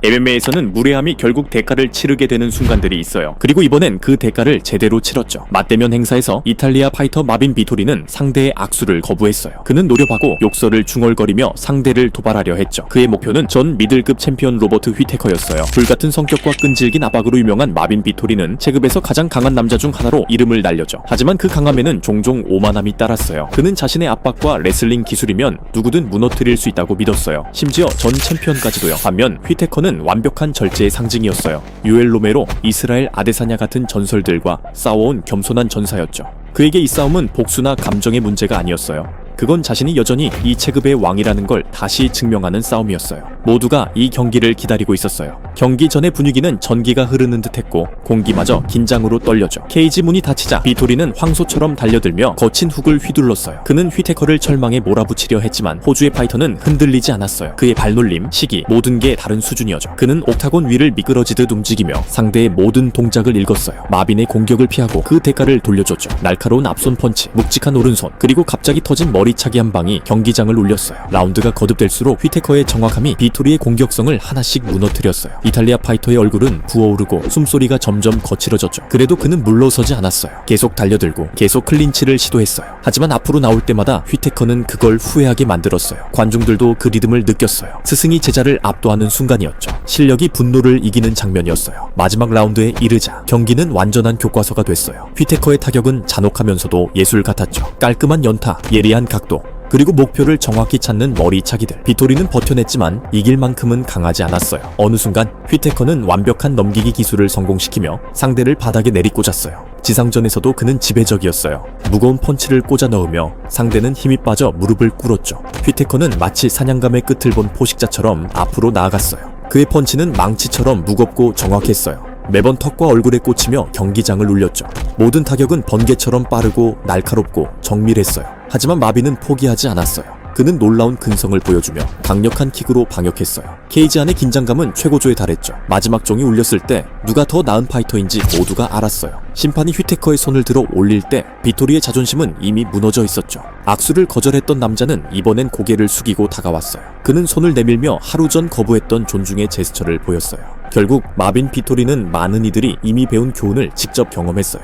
MMA에서는 무례함이 결국 대가를 치르게 되는 순간들이 있어요. 그리고 이번엔 그 대가를 제대로 치렀죠. 맞대면 행사에서 이탈리아 파이터 마빈 비토리는 상대의 악수를 거부했어요. 그는 노려하고 욕설을 중얼거리며 상대를 도발하려 했죠. 그의 목표는 전 미들급 챔피언 로버트 휘테커였어요. 불같은 성격과 끈질긴 압박으로 유명한 마빈 비토리는 체급에서 가장 강한 남자 중 하나로 이름을 날렸죠. 하지만 그 강함에는 종종 오만함이 따랐어요. 그는 자신의 압박과 레슬링 기술이면 누구든 무너뜨릴 수 있다고 믿었어요. 심지어 전 챔피언까지도요. 반면 휘테커 는 완벽한 절제의 상징이었어요. 유엘 로메로, 이스라엘 아데사냐 같은 전설들과 싸워온 겸손한 전사였죠. 그에게 이 싸움은 복수나 감정의 문제가 아니었어요. 그건 자신이 여전히 이 체급의 왕이라는 걸 다시 증명하는 싸움이었어요. 모두가 이 경기를 기다리고 있었어요. 경기 전의 분위기는 전기가 흐르는 듯했고 공기마저 긴장으로 떨려져. 케이지 문이 닫히자 비토리는 황소처럼 달려들며 거친 훅을 휘둘렀어요. 그는 휘테커를 철망에 몰아붙이려 했지만 호주의 파이터는 흔들리지 않았어요. 그의 발놀림, 시기, 모든 게 다른 수준이었죠. 그는 옥타곤 위를 미끄러지듯 움직이며 상대의 모든 동작을 읽었어요. 마빈의 공격을 피하고 그 대가를 돌려줬죠. 날카로운 앞손 펀치, 묵직한 오른손, 그리고 갑자기 터진 머리차기 한 방이 경기장을 울렸어요. 라운드가 거듭될수록 휘테커의 정확함이 비토리의 공격성을 하나씩 무너뜨렸어요. 이탈리아 파이터의 얼굴은 부어오르고 숨소리가 점점 거칠어졌죠. 그래도 그는 물러서지 않았어요. 계속 달려들고 계속 클린치를 시도했어요. 하지만 앞으로 나올 때마다 휘테커는 그걸 후회하게 만들었어요. 관중들도 그 리듬을 느꼈어요. 스승이 제자를 압도하는 순간이었죠. 실력이 분노를 이기는 장면이었어요. 마지막 라운드에 이르자 경기는 완전한 교과서가 됐어요. 휘테커의 타격은 잔혹하면서도 예술 같았죠. 깔끔한 연타, 예리한 각도, 그리고 목표를 정확히 찾는 머리차기들. 비토리는 버텨냈지만 이길 만큼은 강하지 않았어요. 어느 순간 휘테커는 완벽한 넘기기 기술을 성공시키며 상대를 바닥에 내리꽂았어요. 지상전에서도 그는 지배적이었어요. 무거운 펀치를 꽂아 넣으며 상대는 힘이 빠져 무릎을 꿇었죠. 휘테커는 마치 사냥감의 끝을 본 포식자처럼 앞으로 나아갔어요. 그의 펀치는 망치처럼 무겁고 정확했어요. 매번 턱과 얼굴에 꽂히며 경기장을 울렸죠. 모든 타격은 번개처럼 빠르고 날카롭고 정밀했어요. 하지만 마비는 포기하지 않았어요. 그는 놀라운 근성을 보여주며 강력한 킥으로 방역했어요. 케이지 안의 긴장감은 최고조에 달했죠. 마지막 종이 울렸을 때 누가 더 나은 파이터인지 모두가 알았어요. 심판이 휘테커의 손을 들어 올릴 때 비토리의 자존심은 이미 무너져 있었죠. 악수를 거절했던 남자는 이번엔 고개를 숙이고 다가왔어요. 그는 손을 내밀며 하루 전 거부했던 존중의 제스처를 보였어요. 결국 마빈 비토리는 많은 이들이 이미 배운 교훈을 직접 경험했어요.